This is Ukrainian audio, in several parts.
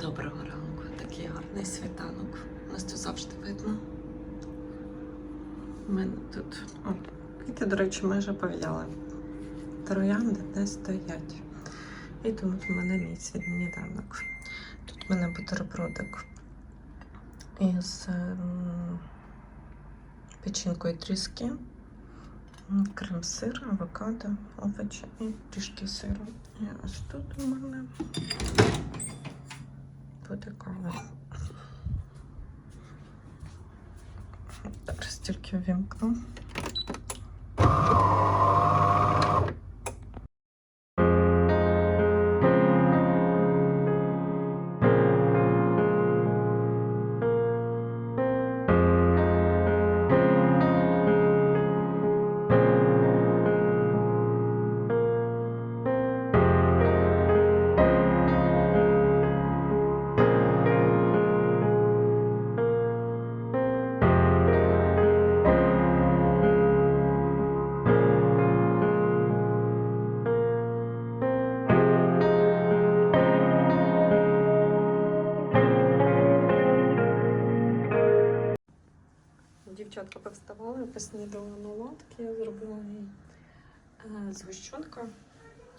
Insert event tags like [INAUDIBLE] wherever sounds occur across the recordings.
Доброго ранку, такий гарний світанок. Нас тут завжди видно. У мене тут. О, квіти, до речі, майже пов'яли. Троянди не стоять. І тому у мене мій сніданок. Тут у мене бутербродик із ем, печінкою тріски, крем-сир, авокадо, овочі і трішки сиру. І ось тут у мене буде кава. Зараз тільки вімкну. Дівчатка повставали, поснідали оладки, я зробила їй е, згущенка,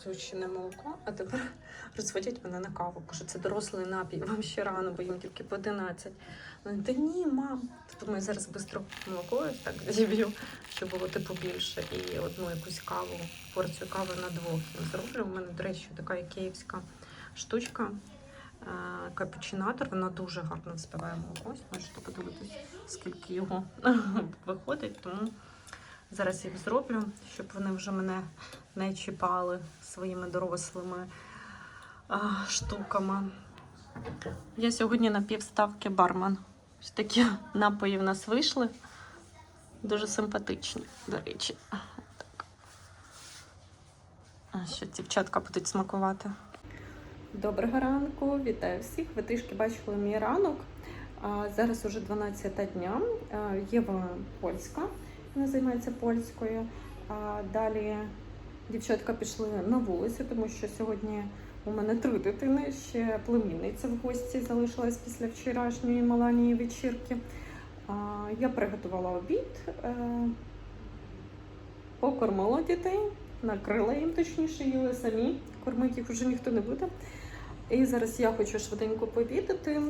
згущене молоко, а тепер [LAUGHS] розводять мене на каву. Кажу, це дорослий напій, вам ще рано, бо їм тільки по 11. Вони, Та ні, мам. Тому я зараз швидко молоко так зіб'ю, щоб було типу більше. І одну якусь каву, порцію кави на двох їм зроблю. У мене, до речі, така київська штучка. Капучинатор, вона дуже гарно взбиває молоко. Можете подивитись, скільки його [LAUGHS] виходить. Тому зараз їх зроблю, щоб вони вже мене не чіпали своїми дорослими штуками. Я сьогодні на півставки бармен. Ось такі напої в нас вийшли. Дуже симпатичні, до речі. Так. А що дівчатка будуть смакувати. Доброго ранку, вітаю всіх. Ви трішки бачили мій ранок. Зараз уже 12 дня. Єва польська, вона займається польською. Далі дівчатка пішли на вулицю, тому що сьогодні у мене три дитини. Ще племінниця в гості залишилась після вчорашньої Маланії вечірки. Я приготувала обід, е, покормила дітей, накрила їм точніше, їли самі. Кормити їх вже ніхто не буде. І зараз я хочу швиденько пообідати.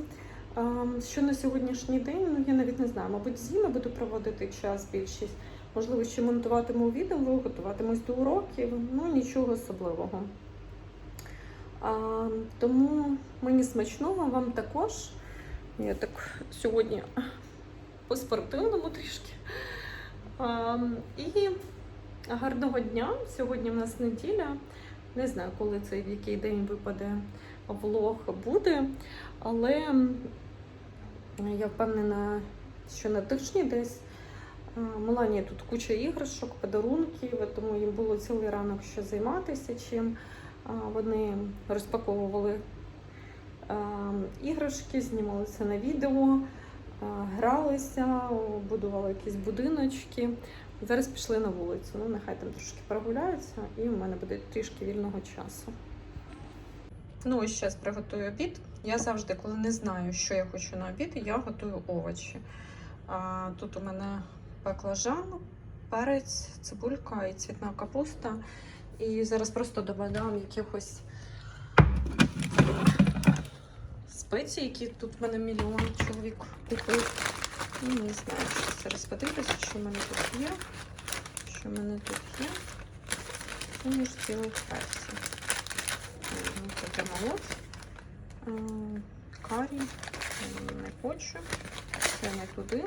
А, Що на сьогоднішній день, ну я навіть не знаю, мабуть, з ними буду проводити час більшість. Можливо, ще монтуватиму відео, готуватимусь до уроків, ну нічого особливого. А, тому мені смачного, вам також. Я так сьогодні по-спортивному трішки. А, і гарного дня. Сьогодні в нас неділя. Не знаю, коли цей в який день випаде влог буде, але я впевнена, що на тижні десь А, Меланії тут куча іграшок, подарунків, тому їм було цілий ранок що займатися чим. Вони розпаковували іграшки, знімали це на відео, гралися, будували якісь будиночки. Зараз пішли на вулицю. Ну, нехай там трошки прогуляються, і у мене буде трішки вільного часу. Ну і зараз приготую обід. Я завжди, коли не знаю, що я хочу на обід, я готую овочі. А, тут у мене баклажан, перець, цибулька і цвітна капуста. І зараз просто додам якихось спецій, які тут в мене мільйон чоловік купив. І не знаю, що зараз подивлюся, що в мене тут є. Що в мене тут є. Суміш цілих перців. Таке молот. Карі. Не хочу. Це не туди.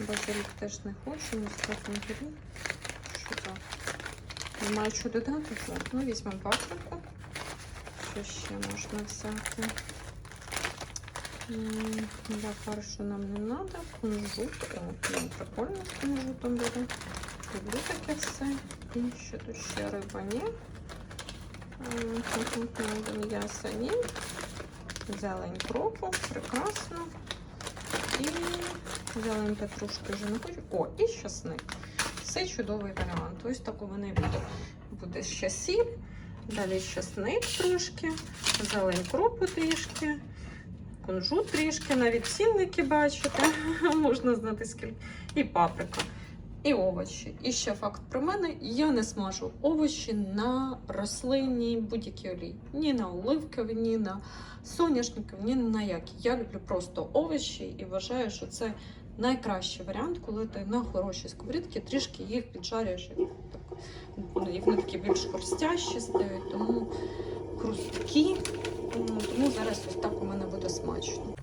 Базилік теж не хочу, не беру. Що так? Немає що додати. Ну візьмемо паприку. Що ще можна взяти? Для фаршу нам не треба. Кунжут. О, ну, прикольно з кунжутом буде. Люблю таке все. І що тут ще риба ні. М'ясо ні. Зелень кропу. Прекрасно. І зелень петрушки вже не хочу. О, і щасник. Це чудовий варіант. Ось так у мене буде. Буде ще сіль, Далі чесник трошки, зелень кропу трішки, кунжут трішки, навіть цінники бачите, [LAUGHS] можна знати скільки. І паприка, і овочі. І ще факт про мене: я не смажу овочі на рослинній будь-якій олії. Ні на оливкові, ні на соняшникові, ні на які. Я люблю просто овочі і вважаю, що це найкращий варіант, коли ти на хорошій сковорідці трішки їх піджарюєш. і Так, ну, вони такі більш хрустящі стають, тому хрусткі. Тому зараз ось так у мене буде смачно.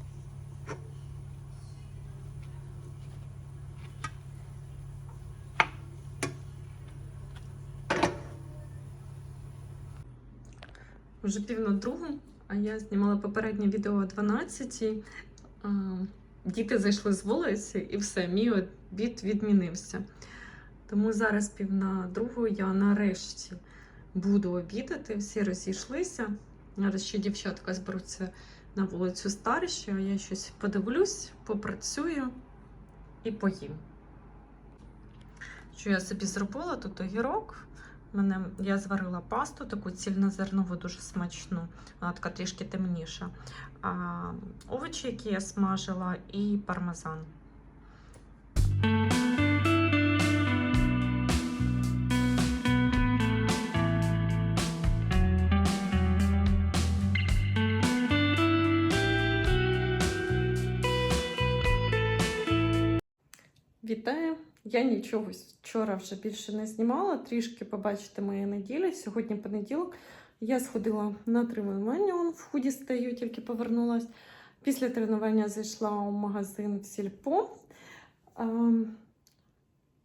Вже пів на другу, а я знімала попереднє відео о 12. А, Діти зайшли з вулиці і все, мій обід відмінився. Тому зараз пів на другу я нарешті буду обідати. Всі розійшлися. Зараз ще дівчатка зберуться на вулицю старші, а я щось подивлюсь, попрацюю і поїм. Що я собі зробила? Тут огірок. Мене, я зварила пасту, таку цільнозернову, дуже смачну, вона така трішки темніша. А, овочі, які я смажила, і пармезан. Вітаю! Я нічого вчора вже більше не знімала. Трішки побачите мої неділі. Сьогодні понеділок. Я сходила на тренування, в худі стою, тільки повернулась. Після тренування зайшла у магазин в Сільпо. Ем,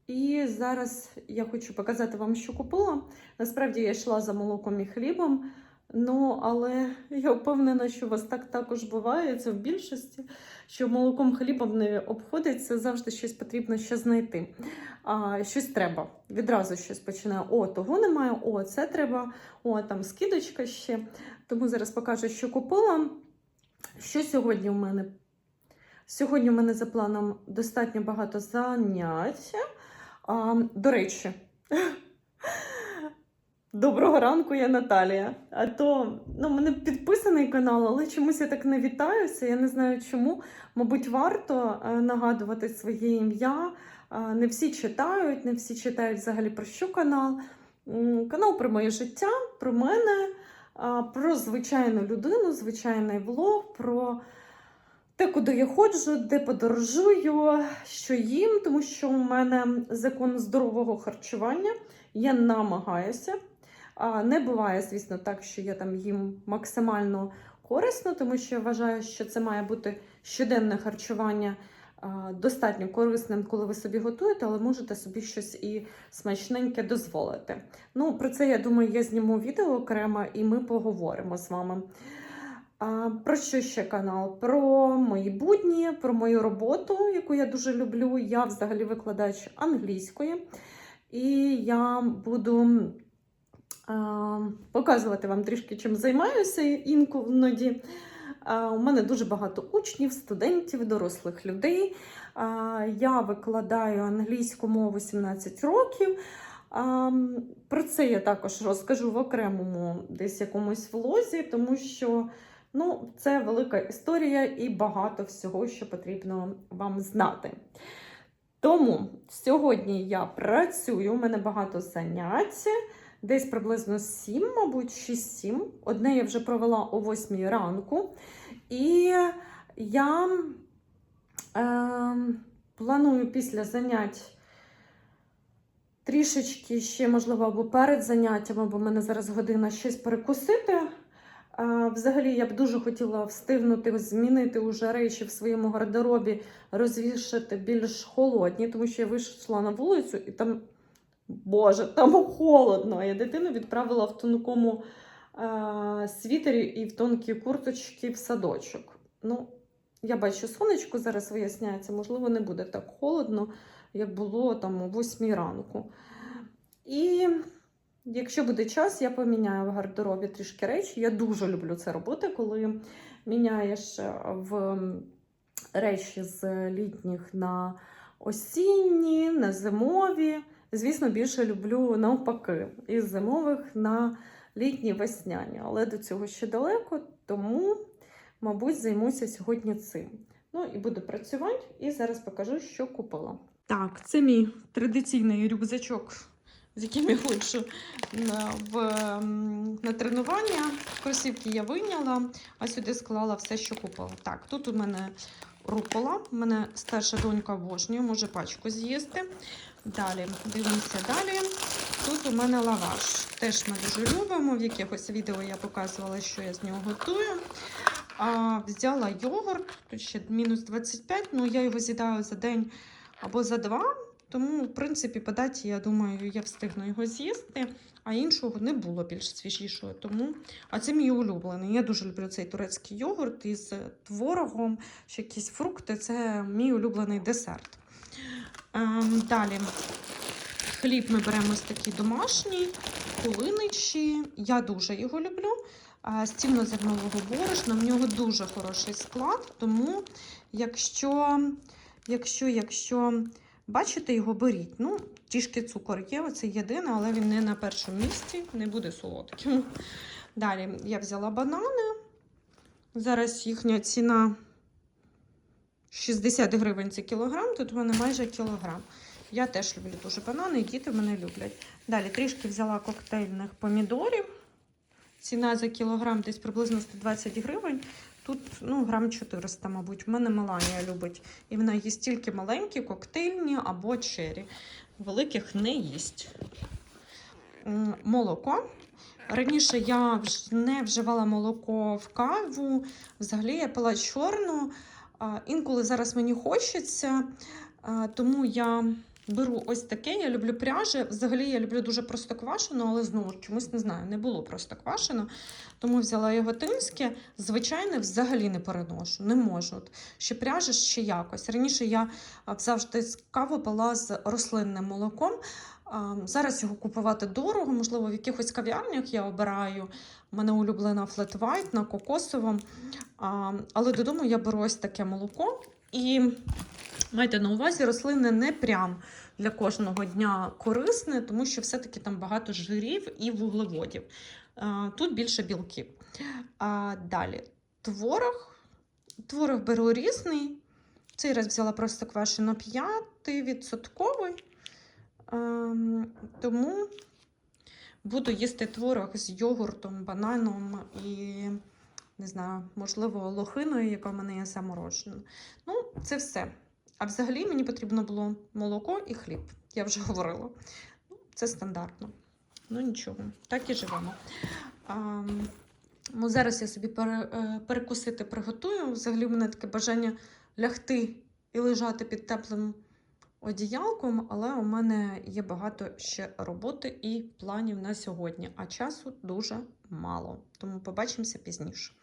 І зараз я хочу показати вам, що купила. Насправді я йшла за молоком і хлібом. Ну, але я впевнена, що у вас так також буває, це в більшості, що молоком хлібом не обходиться, завжди щось потрібно ще знайти. А, щось треба. Відразу щось починає. О, того немає, о, це треба, о, там скидочка ще. Тому зараз покажу, що купила. Що сьогодні у мене? Сьогодні у мене за планом достатньо багато занять. А, до речі, Доброго ранку, я Наталія. А то ну, мене підписаний канал, але чомусь я так не вітаюся. Я не знаю чому. Мабуть, варто е, нагадувати своє ім'я. Е, Не всі читають, не всі читають взагалі про що канал. Канал про моє життя, про мене, про звичайну людину, звичайний влог, про те, куди я ходжу, де подорожую, що їм, тому що у мене закон здорового харчування. Я намагаюся. Не буває, звісно, так, що я там їм максимально корисно, тому що я вважаю, що це має бути щоденне харчування достатньо корисним, коли ви собі готуєте, але можете собі щось і смачненьке дозволити. Ну, про це я думаю, я зніму відео окремо і ми поговоримо з вами. Про що ще канал? Про мої будні, про мою роботу, яку я дуже люблю. Я взагалі викладач англійської, і я буду показувати вам трішки, чим займаюся інкоді. У мене дуже багато учнів, студентів, дорослих людей. Я викладаю англійську мову 17 років. Про це я також розкажу в окремому десь якомусь влозі, тому що ну, це велика історія і багато всього, що потрібно вам знати. Тому сьогодні я працюю, у мене багато занять. Десь приблизно 7, мабуть, 6-7. Одне я вже провела о 8 ранку. І я е, планую після занять трішечки ще, можливо, або перед заняттями, бо в мене зараз година щось перекусити. Е, Взагалі, я б дуже хотіла встигнути змінити уже речі в своєму гардеробі, розвішати більш холодні, тому що я вийшла на вулицю і там. Боже, там холодно. Я дитину відправила в тонкому е, світері і в тонкій курточці в садочок. Ну, я бачу, сонечко зараз виясняється, можливо, не буде так холодно, як було там о 8 ранку. І якщо буде час, я поміняю в гардеробі трішки речі. Я дуже люблю це робити, коли міняєш е, в речі з літніх на осінні, на зимові. Звісно, більше люблю навпаки, із зимових на літні весняні, але до цього ще далеко, тому, мабуть, займуся сьогодні цим. Ну і буду працювати, і зараз покажу, що купила. Так, це мій традиційний рюкзачок, з яким я ходжу на, в, на тренування. Кросівки я вийняла, а сюди склала все, що купила. Так, тут у мене рукола. У мене старша донька обожнює, може пачку з'їсти. Далі дивимося далі. Тут у мене лаваш. Теж ми дуже любимо. В якихось відео я показувала, що я з нього готую. А, взяла йогурт, тут ще мінус 25, ну я його з'їдаю за день або за два. Тому, в принципі, по даті, я думаю, я встигну його з'їсти, а іншого не було більш свіжішого. Тому... А це мій улюблений. Я дуже люблю цей турецький йогурт із творогом, ще якісь фрукти. Це мій улюблений десерт. Ем, далі хліб ми беремо ось такий домашній, кулиничі. Я дуже його люблю. А, З цільнозернового борошна. В нього дуже хороший склад, тому якщо, якщо, якщо бачите його, беріть. Ну, трішки цукор є, це єдине, але він не на першому місці, не буде солодким. Далі я взяла банани. Зараз їхня ціна 60 гривень за кілограм, тут в мене майже кілограм. Я теж люблю дуже банани, і діти мене люблять. Далі трішки взяла коктейльних помідорів. Ціна за кілограм десь приблизно 120 гривень. Тут ну, грам 400, мабуть. В мене Меланія любить. І вона їсть тільки маленькі, коктейльні або чері. Великих не їсть. Молоко. Раніше я не вживала молоко в каву. Взагалі я пила чорну. Інколи зараз мені хочеться, тому я беру ось таке. Я люблю пряже. Взагалі я люблю дуже простоквашену, але знову чомусь не знаю, не було простоквашено. Тому взяла його тинське. Звичайне, взагалі не переношу, не можу. От Ще пряже, ще якось. Раніше я завжди каву пила з рослинним молоком. Зараз його купувати дорого, можливо, в якихось кав'ярнях я обираю. У мене улюблена флет white на кокосовому. Але додому я беру ось таке молоко. І майте на увазі, рослинне не прям для кожного дня корисне, тому що все-таки там багато жирів і вуглеводів. Тут більше білків. Далі творог. Творог беру різний. Цей раз взяла просто квашено 5%. Ем, Тому буду їсти творог з йогуртом, бананом і, не знаю, можливо, лохиною, яка в мене є заморожена. Ну, це все. А взагалі мені потрібно було молоко і хліб. Я вже [LAUGHS] говорила. Ну, це стандартно. Ну нічого, так і живемо. А, ну, зараз я собі е, перекусити приготую. Взагалі, в мене таке бажання лягти і лежати під теплим одіялком, але у мене є багато ще роботи і планів на сьогодні, а часу дуже мало. Тому побачимося пізніше.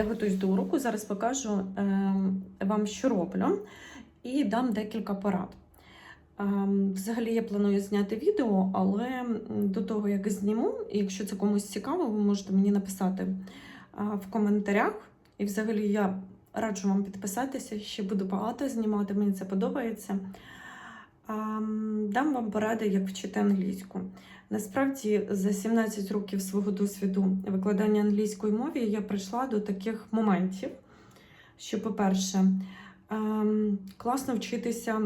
Я готуюсь до уроку, зараз покажу ем, вам, що роблю, і дам декілька порад. Ем, взагалі, я планую зняти відео, але до того, як зніму, якщо це комусь цікаво, ви можете мені написати в коментарях. І взагалі я раджу вам підписатися, ще буду багато знімати, мені це подобається. Дам вам поради, як вчити англійську. Насправді, за 17 років свого досвіду викладання англійської мови я прийшла до таких моментів, що, по-перше, класно вчитися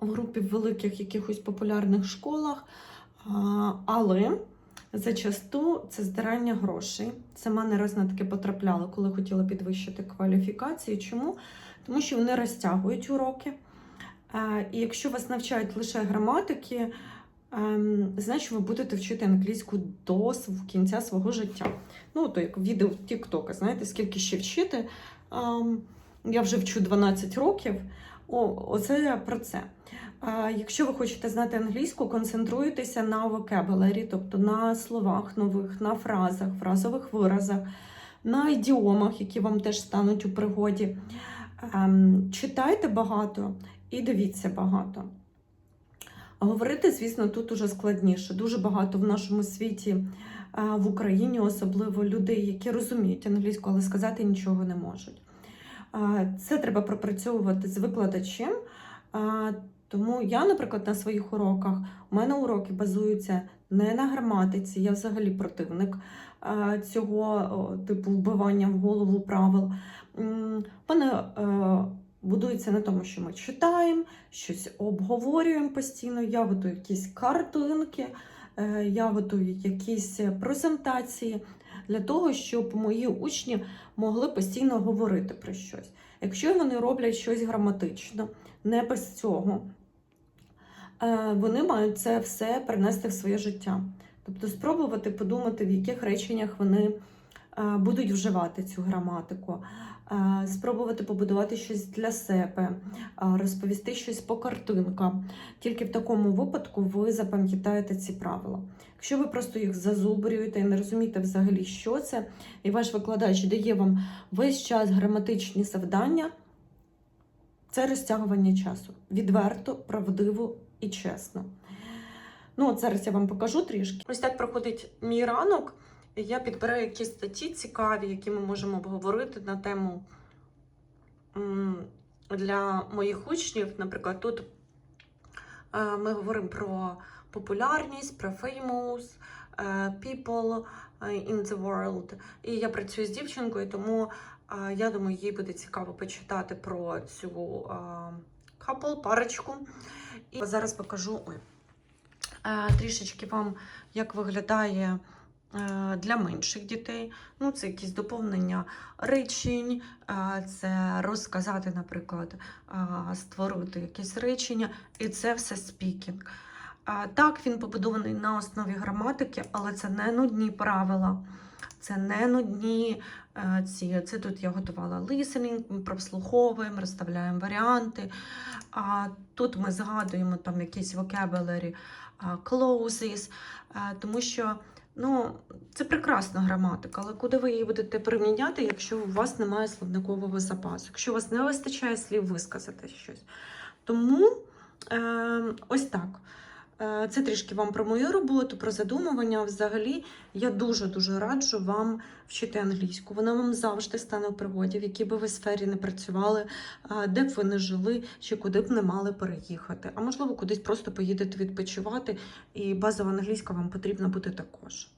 в групі в великих якихось популярних школах, але зачасту це здирання грошей. Сама не раз на таке потрапляла, коли хотіла підвищити кваліфікацію. Чому? Тому що вони розтягують уроки. І якщо вас навчають лише граматики, ем, значить ви будете вчити англійську до кінця свого життя. Ну, то як відео TikTok, знаєте, скільки ще вчити. Ем, Я вже вчу 12 років. О, оце про це. Якщо ви хочете знати англійську, концентруйтеся на vocabulary, тобто на словах нових, на фразах, фразових виразах, на ідіомах, які вам теж стануть у пригоді. Ем, Читайте багато і дивіться багато. Говорити, звісно, тут уже складніше. Дуже багато в нашому світі, е, в Україні, особливо людей, які розуміють англійську, але сказати нічого не можуть. Е, Це треба пропрацьовувати з викладачем. Е, Тому я, наприклад, на своїх уроках, у мене уроки базуються не на граматиці, я взагалі противник цього типу вбивання в голову правил. М, Вони е, будуються на тому, що ми читаємо, щось обговорюємо постійно. Я готую якісь картинки, е, я готую якісь презентації для того, щоб мої учні могли постійно говорити про щось. Якщо вони роблять щось граматично, не без цього, е, вони мають це все перенести в своє життя. Тобто спробувати подумати, в яких реченнях вони будуть вживати цю граматику, спробувати побудувати щось для себе, е, розповісти щось по картинкам. Тільки в такому випадку ви запам'ятаєте ці правила. Якщо ви просто їх зазубрюєте і не розумієте взагалі, що це, і ваш викладач дає вам весь час граматичні завдання, це розтягування часу. Відверто, правдиво і чесно. Ну, от зараз я вам покажу трішки. Ось так проходить мій ранок. Я підбираю якісь статті цікаві, які ми можемо обговорити на тему для моїх учнів. Наприклад, тут е, ми говоримо про популярність, про famous е, people е, in the world. І я працюю з дівчинкою, тому я думаю, їй буде цікаво почитати про цю couple, парочку. І зараз покажу ой, трішечки вам, як виглядає для менших дітей. Ну, це якісь доповнення речень, е, це розказати, наприклад, е, створити якесь речення, і це все спікінг. Е, Так, він побудований на основі граматики, але це не нудні правила. Це не нудні е, ці. Це тут я готувала listening, прослуховуємо, розставляємо варіанти. А тут ми згадуємо там якісь vocabulary, clauses, е, тому що ну, це прекрасна граматика, але куди ви її будете приміняти, якщо у вас немає словникового запасу, якщо у вас не вистачає слів висказати щось. Тому е, ось так. Е, Це трішки вам про мою роботу, про задумування. Взагалі, я дуже-дуже раджу вам вчити англійську. Вона вам завжди стане в пригоді, в якій би ви сфері не працювали, де б ви не жили, чи куди б не мали переїхати. А можливо, кудись просто поїдете відпочивати, і базова англійська вам потрібна буде також.